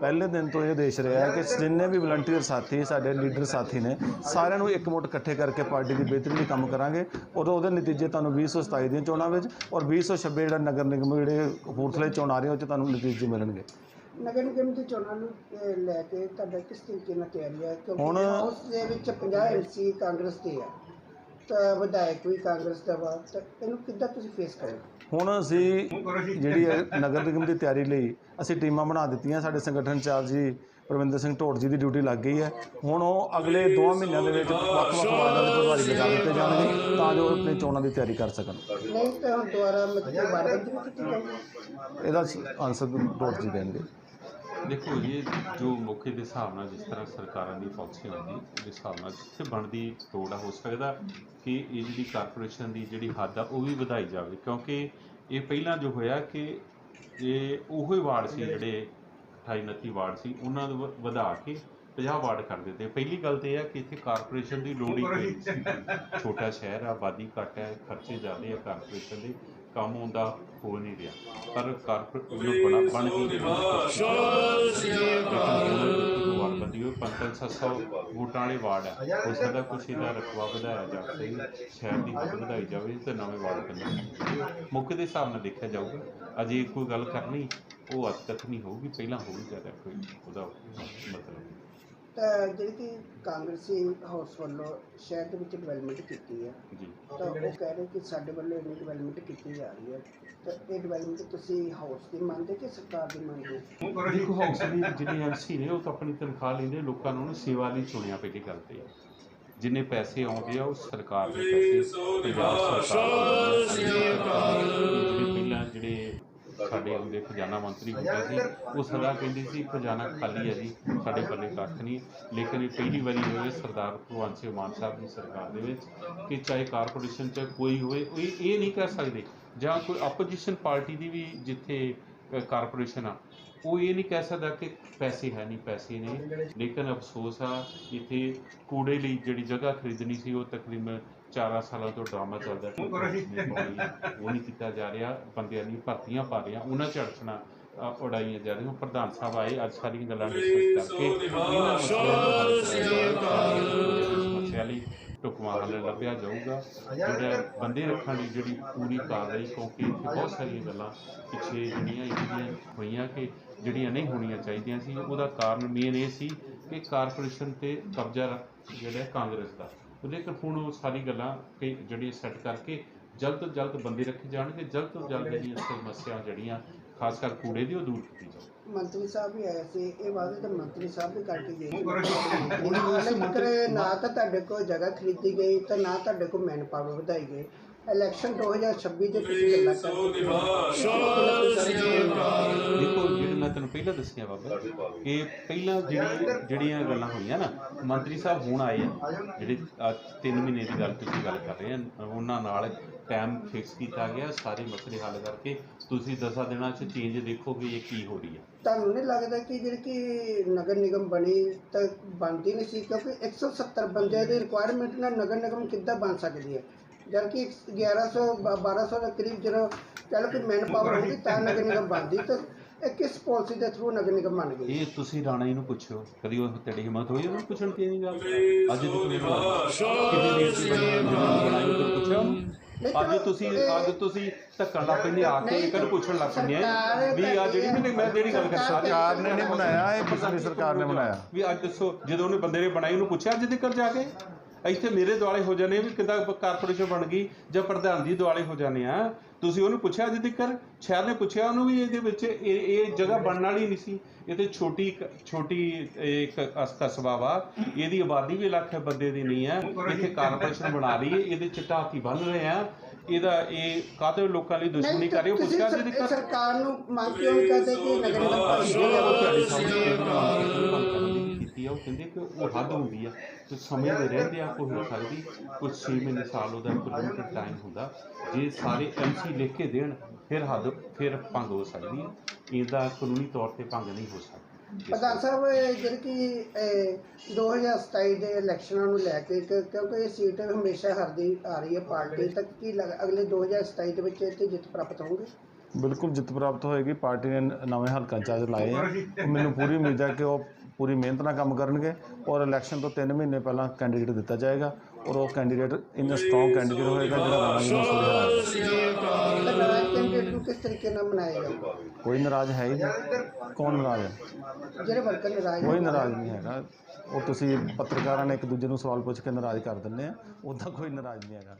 ਪਹਿਲੇ ਦਿਨ ਤੋਂ ਇਹ ਦੇਸ਼ ਰਿਹਾ ਕਿ ਜਿੰਨੇ ਵੀ ਵਲੰਟੀਅਰ ਸਾਥੀ ਸਾਡੇ ਲੀਡਰ ਸਾਥੀ ਨੇ ਸਾਰਿਆਂ ਨੂੰ ਇੱਕ ਮੁੱਠ ਇਕੱਠੇ ਕਰਕੇ ਪਾਰਟੀ ਦੀ ਬਿਹਤਰੀ ਲਈ ਕੰਮ ਕਰਾਂਗੇ। ਔਰ ਉਹਦੇ ਨਤੀਜੇ ਤੁਹਾਨੂੰ 2027 ਦੀਆਂ ਚੋਣਾਂ ਵਿੱਚ ਔਰ 2026 ਜਿਹੜਾ ਨਗਰ ਨਿਗਮ ਜਿਹੜੇ ਕਪੂਰਥਲੇ ਚੋਣ ਆ ਰਹੀਆਂ ਉਹ 'ਚ ਤੁਹਾਨੂੰ ਨਤੀਜੇ ਮਿਲਣਗੇ। ਨਗਰ ਨਿਗਮ ਦੀ ਚੋਣਾਂ ਨੂੰ ਅਹ, ਲੈ ਕੇ ਤੁਹਾਡਾ ਕਿਸ ਤਰੀਕੇ ਨਾਲ ਤਿਆਰੀ ਹੈ? ਕਿਉਂਕਿ ਹੁਣ- ਉਸ ਦੇ ਵਿੱਚ 50 ਐਮਸੀ ਕਾਂਗਰਸ ਦੇ ਆ ਤਾਂ ਵਿਧਾਇਕ ਵੀ ਕਾਂਗਰਸ ਦਾ ਵਾ ਤਾਂ ਇਹਨੂੰ ਕਿੱਦਾਂ ਤੁਸੀਂ ਫੇਸ ਕਰੋਗੇ? ਹੁਣ ਅਸੀਂ ਜਿਹੜੀ ਹੈ ਨਗਰ ਨਿਗਮ ਦੀ ਤਿਆਰੀ ਲਈ ਅਸੀਂ ਟੀਮਾਂ ਬਣਾ ਦਿੱਤੀਆਂ ਸਾਡੇ ਸੰਗਠਨ ਚਾਰਜ ਜੀ ਪ੍ਰਵਿੰਦਰ ਸਿੰਘ ਢੋਟ ਜੀ ਦੀ ਡਿਊਟੀ ਲੱਗ ਗਈ ਹੈ। ਹੁਣ ਉਹ ਅਗਲੇ 2 ਮਹੀਨਿਆਂ ਦੇ ਵਿੱਚ ਵੱਖ-ਵੱਖ ਵਾਰਡਾਂ ਦੇ ਪ੍ਰਭਾਰੀ ਲਗਾ ਦਿੱਤੇ ਜਾਣਗੇ ਤਾਂ ਜੋ ਆਪਣੀ ਚੋਣਾਂ ਦੀ ਤਿਆਰੀ ਕਰ ਸਕਣ। ਨਹੀਂ ਤਾਂ ਦੁਬਾਰਾ ਮਤਲਬ ਇਹਦਾ ਆਨਸਰ ਢੋਟ ਜੀ ਦੇਣਗੇ। ਦੇਖੋ ਇਹ ਜੋ ਮੌਕੇ ਦੇ ਹਿਸਾਬ ਨਾਲ ਜਿਸ ਤਰ੍ਹਾਂ ਸਰਕਾਰਾਂ ਦੀ ਪਾਲਿਸੀ ਹੁੰਦੀ ਉਹਦੇ ਹਿਸਾਬ ਨਾਲ ਜਿੱਥੇ ਬਣਦੀ ਲੋੜ ਆ ਹੋ ਸਕਦਾ ਕਿ ਇਹ ਜਿਹੜੀ ਕਾਰਪੋਰੇਸ਼ਨ ਦੀ ਜਿਹੜੀ ਹੱਦ ਆ ਉਹ ਵੀ ਵਧਾਈ ਜਾਵੇ। ਕਿਉਂਕਿ ਇਹ ਪਹਿਲਾਂ ਜੋ ਹੋਇਆ ਕਿ ਇਹ ਉਹੋ ਹੀ ਵਾਰਡ ਸੀ ਜਿਹੜੇ 28 29 ਵਾਰਡ ਸੀ ਉਹਨਾਂ ਨੂੰ ਵਧਾ ਕੇ 50 ਵਾਰਡ ਕਰ ਦਿੱਤੇ। ਪਹਿਲੀ ਗੱਲ ਤੇ ਇਹ ਹੈ ਕਿ ਇੱਥੇ ਕਾਰਪੋਰੇਸ਼ਨ ਦੀ ਲੋੜ ਹੀ ਨਹੀਂ ਸੀ। ਛੋਟਾ ਸ਼ਹਿਰ ਆ ਆਬਾਦੀ ਘੱਟ ਹੈ ਖਰਚੇ ਜ਼ਿਆਦੇ ਆ ਕਾਰਪੋਰੇਸ਼ਨ ਦੇ। ਕੰਮ ਹੁੰਦਾ ਹੋ ਨਹੀਂ ਰਿਹਾ। ਪਰ ਕਾਰਪੋਰੇਸ਼ਨ ਬਣਾ ਬਣ ਗਈ ਵਾਰਡ ਬਦੀ ਹੋਈ 500 ਵੋਟਾਂ ਵਾਲੇ ਵਾਰਡ ਹੈ। ਹੋ ਸਕਦਾ ਕੁਛ ਇਹਦਾ ਰਕਬਾ ਵਧਾਇਆ ਜਾ ਸਕੇ ਸ਼ਹਿਰ ਦੀ ਹੱਦ ਵਧਾਈ ਜਾਵੇ ਤੇ ਨਵੇਂ ਵਾਰਡ ਬਣੇ ਮੁੱਖ ਦੇ ਹਿਸਾਬ ਨਾਲ ਦੇਖਿਆ ਜਾਊਗਾ। ਅਜੇ ਕੋਈ ਗੱਲ ਕਰਨੀ, ਉਹ ਅੱਜ ਤੱਕ ਨਹੀਂ ਹੋਊਗੀ, ਪਹਿਲਾਂ ਹੋਊਗੀ ਜ਼ਿਆਦਾ ਕੋਈ, ਉਹਦਾ ਮਤਲਬ ਤਾਂ ਜਿਹੜੀ ਕਿ ਕਾਂਗਰਸੀ ਹਾਊਸ ਵੱਲੋਂ ਸ਼ਹਿਰ ਦੇ ਵਿੱਚ ਡਿਵੈਲਪਮੈਂਟ ਕੀਤੀ ਹੈ ਜੀ। ਤਾਂ ਉਹ ਕਹਿ ਰਹੇ ਕਿ ਸਾਡੇ ਵੱਲੋਂ ਇੰਨੀ ਡਿਵੈਲਪਮੈਂਟ ਕੀਤੀ ਜਾ ਰਹੀ ਹੈ। ਤਾਂ ਇਹ ਡਿਵੈਲਪਮੈਂਟ ਤੁਸੀਂ ਹਾਊਸ ਦੀ ਮੰਨਦੇ ਕਿ ਸਰਕਾਰ ਦੀ ਮੰਨਦੇ? ਹੋ ਦੇਖੋ ਹਾਊਸ ਦੇ ਜਿਹੜੇ ਐਮਸੀ ਨੇ ਉਹ ਤਾਂ ਆਪਣੀ ਤਨਖਾਹ ਲੈਂਦੇ ਲੋਕਾਂ ਨੂੰ ਸੇਵਾ ਲਈ ਚੁਣਿਆ ਪਹਿਲੀ ਗੱਲ ਤੇ ਜਿੰਨੇ ਪੈਸੇ ਆਉਂਦੇ ਆ ਉਹ ਸਰਕਾਰ ਦੇ ਪੈਸੇ ਪੰਜਾਬ ਸਰਕਾਰ ਦੇ ਜਿਹੜੇ ਪਹਿਲਾਂ ਜਿਹੜੇ ਸਾਡੇ ਹੁੰਦੇ ਖਜ਼ਾਨਾ ਮੰਤਰੀ ਹੁੰਦਾ ਸੀ, ਉਹ ਸਦਾ ਕਹਿੰਦੇ ਸੀ, ਖਜ਼ਾਨਾ ਖਾਲੀ ਹੈ ਜੀ, ਸਾਡੇ ਪੱਲੇ ਕੱਖ ਨਹੀਂ। ਲੇਕਿਨ ਇਹ ਪਹਿਲੀ ਵਾਰੀ ਹੋਇਆ ਸਰਦਾਰ ਭਗਵੰਤ ਸਿੰਘ ਮਾਨ ਸਾਹਿਬ ਦੀ ਸਰਕਾਰ ਦੇ ਵਿੱਚ ਕਿ ਚਾਹੇ ਕਾਰਪੋਰੇਸ਼ਨ ਚ ਕੋਈ ਹੋਵੇ ਉਹ ਇਹ ਨਹੀਂ ਕਹਿ ਸਕਦੇ ਜਾਂ ਕੋਈ ਆਪੋਜੀਸ਼ਨ ਪਾਰਟੀ ਦੀ ਵੀ ਜਿੱਥੇ ਕਾਰਪੋਰੇਸ਼ਨ ਆ, ਉਹ ਇਹ ਨਹੀਂ ਕਹਿ ਸਕਦਾ ਕਿ ਪੈਸੇ ਹੈ ਨਹੀਂ, ਪੈਸੇ ਨਹੀਂ ਲੇਕਿਨ ਅਫਸੋਸ ਆ, ਇੱਥੇ ਕੂੜੇ ਲਈ ਜਿਹੜੀ ਜਗ੍ਹਾ ਖਰੀਦਣੀ ਸੀ, ਉਹ ਤਕਰੀਬਨ 4 ਸਾਲਾਂ ਤੋਂ ਡਰਾਮਾ ਚੱਲਦਾ ਸੀ ਉਹ ਨਹੀਂ ਕੀਤਾ ਜਾ ਰਿਹਾ ਬੰਦਿਆਂ ਦੀ ਭਰਤੀਆਂ ਪਾ ਰਿਹਾ ਉਹਨਾਂ ਚ ਅੜਚਣਾ ਉਡਾਈਆਂ ਜਾ ਰਹੀਆਂ। ਪ੍ਰਧਾਨ ਸਾਹਿਬ ਆਏ ਅੱਜ ਸਾਰੀਆਂ ਗੱਲਾਂ ਡਿਸਕਸ ਕਰਕੇ ਇਹਨਾਂ ਮਸਲਿਆਂ ਲਈ ਹੱਲ ਲੱਭਿਆ ਜਾਊਗਾ। ਜਿਹੜਾ ਬੰਦੇ ਰੱਖਣ ਦੀ ਜਿਹੜੀ ਪੂਰੀ ਕਾਰਵਾਈ ਕਿਉਂਕਿ ਇੱਥੇ ਬਹੁਤ ਸਾਰੀਆਂ ਗੱਲਾਂ ਪਿੱਛੇ ਜਿਹੜੀਆਂ ਇਹਦੀਆਂ ਹੋਈਆਂ ਕਿ ਜਿਹੜੀਆਂ ਨਹੀਂ ਹੋਣੀਆਂ ਚਾਹੀਦੀਆਂ ਸੀ ਉਹਦਾ ਕਾਰਨ ਮੇਨ ਇਹ ਸੀ ਕਿ ਕਾਰਪੋਰੇਸ਼ਨ ਤੇ ਕਬਜ਼ਾ ਜਿਹੜਾ ਕਾਂਗਰਸ ਦਾ। ਕਿ ਹੁਣ ਉਹ ਸਾਰੀ ਗੱਲਾਂ ਕਿ ਜਿਹੜੀ ਸੈੱਟ ਕਰਕੇ ਜਲਦ ਤੋਂ ਜਲਦ ਬੰਦੇ ਰੱਖੇ ਜਾਣਗੇ ਜਲਦ ਤੋਂ ਜਲਦ ਜਿਹੜੀਆਂ ਸਮੱਸਿਆ ਜਿਹੜੀਆਂ ਖਾਸ ਕਰ ਕੂੜੇ ਦੀ ਉਹ ਦੂਰ ਕੀਤੀ ਜਾਵੇ ਮੰਤਰੀ ਸਾਹਿਬ ਵੀ ਆਏ ਸੀ ਇਹ ਵਾਅਦੇ ਤਾਂ ਮੰਤਰੀ ਸਾਹਿਬ ਵੀ ਕਰਕੇ ਗਏ ਹੁਣ ਤੱਕ ਨਾ ਤਾਂ ਤੁਹਾਡੇ ਕੋਲ ਜਗ੍ਹਾ ਖਰੀਦੀ ਗਈ ਤੇ ਨਾ ਤੁਹਾਡੇ ਕੋਲ ਮੈਨ ਪਾਵਰ ਵਧਾਈ ਗਈ। ਇਲੈਕਸ਼ਨ 2026 ਦੇ ਤੁਸੀਂ ਗੱਲਾਂ ਕਰਦੇ ਦੇਖੋ ਜਿਹੜੇ ਮੈਂ ਤੈਨੂੰ ਪਹਿਲਾਂ ਦੱਸਿਆ ਬਾਬਾ ਕਿ ਪਹਿਲਾਂ ਜਿਹੜੀ ਜਿਹੜੀਆਂ ਗੱਲਾਂ ਹੋਈਆਂ ਨਾ ਮੰਤਰੀ ਸਾਹਿਬ ਹੁਣ ਆਏ ਆ ਜਿਹੜੇ 3 ਮਹੀਨੇ ਦੀ ਗੱਲ ਤੁਸੀਂ ਗੱਲ ਕਰ ਰਹੇ ਆ ਉਹਨਾਂ ਨਾਲ ਟਾਈਮ ਫਿਕਸ ਕੀਤਾ ਗਿਆ ਸਾਰੇ ਮਸਲੇ ਹੱਲ ਕਰਕੇ ਤੁਸੀਂ 10 ਦਿਨਾਂ 'ਚ ਚੇਂਜ ਦੇਖੋਗੇ ਇਹ ਕੀ ਹੋ ਰਹੀ ਹੈ ਤੁਹਾਨੂੰ ਨਹੀਂ ਲੱਗਦਾ ਕਿ ਜਿਹੜੀ ਕਿ ਨਗਰ ਨਿਗਮ ਬਣੀ ਤਾਂ ਬਣਦੀ ਨਹੀਂ ਸੀ ਕਿਉਂਕਿ 170 ਬੰਦੇ ਦੀ ਰਿਕੁਆਇਰਮੈਂਟ ਨਾਲ ਨਗਰ ਨਿਗਮ ਕਿੱਦਾਂ ਬਣ ਸਕਦੀ ਹੈ? ਜਦ ਕਿ 1100 ਬ- 1200 ਦੇ ਕਰੀਬ ਜਦੋਂ ਚਲੋ ਕਿ ਮੈਨ ਪਾਵਰ ਹੋਊਗੀ ਤਾਂ ਨਗਰ ਨਿਗਮ ਬਣਦੀ ਤਾਂ ਇਹ ਕਿਸ ਪਾਲਿਸੀ ਦੇ ਥਰੂ ਨਗਰ ਨਿਗਮ ਬਣ ਗਈ? ਇਹ ਤੁਸੀਂ ਰਾਣਾ ਜੀ ਨੂੰ ਪੁੱਛੋ ਕਦੀ ਉਹ ਤੇਰੀ ਹਿੰਮਤ ਹੋਈ ਉਹਨੂੰ ਪੁੱਛਣ ਦੀ ਨਹੀਂ ਗੱਲ? ਅੱਜ ਤੱਕ ਮੈਨੂੰ ਕਿੰਨੇ ਬਣਾਈ ਉਹ ਉਹਨੂੰ? ਅੱਜ ਤੁਸੀਂ ਅੱਜ ਤੁਸੀਂ ਧੱਕਣ ਲੱਗ ਪੈਂਦੇ ਆ ਕੇ ਇੱਕ ਨੂੰ ਪੁੱਛਣ ਲੱਗ ਪੈਂਦੇ ਆ। ਵੀ ਆ ਜਿਹੜੀ ਨਹੀਂ ਮੈਂ ਜਿਹੜੀ ਗੱਲ ਕਰ ਸਰਕਾਰ ਨੇ ਨਹੀਂ ਬਣਾਇਆ ਇਹ ਪਿਛਲੀ ਸਰਕਾਰ ਨੇ ਬਣਾਇਆ। ਵੀ ਅੱਜ ਦੱਸੋ ਜਦੋਂ ਉਹਨੇ ਬੰਦੇ ਨੇ ਬਣਾਈ ਉਹਨੂੰ ਪੁੱਛਿਆ ਅੱਜ ਤੱਕ ਜਾ ਕੇ? ਇੱਥੇ ਮੇਰੇ ਦੁਆਲੇ ਹੋ ਜਾਣੇ ਵੀ ਕਿੱਦਾਂ ਕਾਰਪੋਰੇਸ਼ਨ ਬਣ ਗਈ ਜਾਂ ਪ੍ਰਧਾਨ ਦੀ ਦੁਆਲੇ ਹੋ ਜਾਣੇ ਆ। ਤੁਸੀਂ ਉਹਨੂੰ ਪੁੱਛਿਆ ਅੱਜ ਤੱਕ ਸ਼ਹਿਰ ਨੇ ਪੁੱਛਿਆ ਉਹਨੂੰ ਵੀ ਇਹਦੇ ਵਿੱਚ ਇਹ ਇਹ ਜਗ੍ਹਾ ਬਣਨ ਵਾਲੀ ਨਹੀਂ ਸੀ। ਇਹ ਤੇ ਛੋਟੀ ਛੋਟੀ ਇੱਕ ਕਸਬਾ ਵਾ ਇਹਦੀ ਆਬਾਦੀ ਵੀ ਲੱਖ ਬੰਦੇ ਦੀ ਨਹੀਂ ਹੈ ਇੱਥੇ ਕਾਰਪੋਰੇਸ਼ਨ ਬਣਾ ਰਹੀ ਹੈ। ਇਹਦੇ ਚ ਢਾਤੀ ਬੰਨ ਰਹੇ ਆ। ਇਹਦਾ ਇਹ ਕਾਹਦੇ ਲੋਕਾਂ ਲਈ ਦੁਸ਼ਮਣੀ ਕਰ ਰਹੇ ਹੋ? ਪੁੱਛਿਆ ਅੱਜ ਤੱਕ ਸਰਕਾਰ ਨੂੰ ਮੰਗ ਕਿਉਂ ਕਰਦੇ ਕਿ ਨਗਰ ਨਿਗਮ ਬਣ ਜਿਹੜੇ ਉਹ ਤੁਹਾਡੇ ਸਾਹਮਣੇ ਇਹ ਬਣਾਉਣ ਦੀ ਗੱਲ ਕਰਨ ਦੀ ਕੀਤੀ ਆ ਉਹ ਕਹਿੰਦੇ ਕਿ ਉਹ ਹੱਦ ਹੁੰਦੀ ਆ ਤੇ ਸਮੇਂ ਦੇ ਰਹਿੰਦੇ ਆ ਕੋਈ ਹੋ ਸਕਦੀ ਕੁਝ 6 ਮਹੀਨੇ ਸਾਲ ਉਹਦਾ ਕੋਈ ਲਿਮਿਟਡ ਟਾਈਮ ਹੁੰਦਾ। ਜੇ ਸਾਰੇ ਐਮਸੀ ਲਿਖ ਕੇ ਦੇਣ ਫਿਰ ਹੱਦ ਫਿਰ ਭੰਗ ਹੋ ਸਕਦੀ ਹੈ ਇਹਦਾ ਕਾਨੂੰਨੀ ਤੌਰ ਤੇ ਭੰਗ ਨਹੀਂ ਹੋ ਸਕਦਾ। ਪ੍ਰਧਾਨ ਸਾਹਿਬ ਜਿਹੜੀ ਕਿ ਇਹ 2027 ਦੇ ਇਲੈਕਸ਼ਨਾਂ ਨੂੰ ਲੈ ਕੇ ਕਿਉਂਕਿ ਇਹ ਸੀਟ ਹਮੇਸ਼ਾ ਹਾਰਦੀ ਆ ਰਹੀ ਹੈ ਪਾਰਟੀ ਤੱਕ ਕੀ ਲੱਗ- ਅਗਲੇ 2027 ਦੇ ਵਿੱਚ ਇਹ ਤੇ ਜਿੱਤ ਪ੍ਰਾਪਤ ਹੋਊਗੀ? ਬਿਲਕੁਲ ਜਿੱਤ ਪ੍ਰਾਪਤ ਹੋਏਗੀ। ਪਾਰਟੀ ਨੇ ਨਵੇਂ ਹਲਕਾ ਚਾਰਜ ਲਾਏ ਆ। ਮੈਨੂੰ ਪੂਰੀ ਉਮੀਦ ਹੈ ਕਿ ਉਹ ਪੂਰੀ ਮਿਹਨਤ ਨਾਲ ਕੰਮ ਕਰਨਗੇ ਔਰ ਇਲੈਕਸ਼ਨ ਤੋਂ 3 ਮਹੀਨੇ ਪਹਿਲਾਂ ਕੈਂਡੀਡੇਟ ਦਿੱਤਾ ਜਾਏਗਾ ਔਰ ਉਹ ਕੈਂਡੀਡੇਟ ਇੰਨਾ ਸਟਰੋਂਗ ਕੈਂਡੀਡੇਟ ਹੋਏਗਾ ਜਿਹੜਾ ਰਾਣਾ ਜੀ ਨੂੰ ਨਵਾਂ ਕੈਂਡੀਡੇਟ ਨੂੰ ਕਿਸ ਤਰੀਕੇ ਨਾਲ ਮਨਾਏਗਾ? ਕੋਈ ਨਾਰਾਜ਼ ਹੈ ਹੀ ਨਹੀਂ। ਕੌਣ ਨਾਰਾਜ਼ ਹੈ? ਜਿਹੜੇ ਵਰਕਰ ਨਾਰਾਜ਼ ਕੋਈ ਨਾਰਾਜ਼ ਨਹੀਂ ਹੈਗਾ। ਉਹ ਤੁਸੀਂ ਪੱਤਰਕਾਰਾਂ ਨੇ ਇੱਕ ਦੂਜੇ ਨੂੰ ਸਵਾਲ ਪੁੱਛ ਕੇ ਨਾਰਾਜ਼ ਕਰ ਦਿੰਦੇ ਆ। ਉੱਦਾਂ ਕੋਈ ਨਾਰਾਜ਼ ਨਹੀਂ ਹੈਗਾ।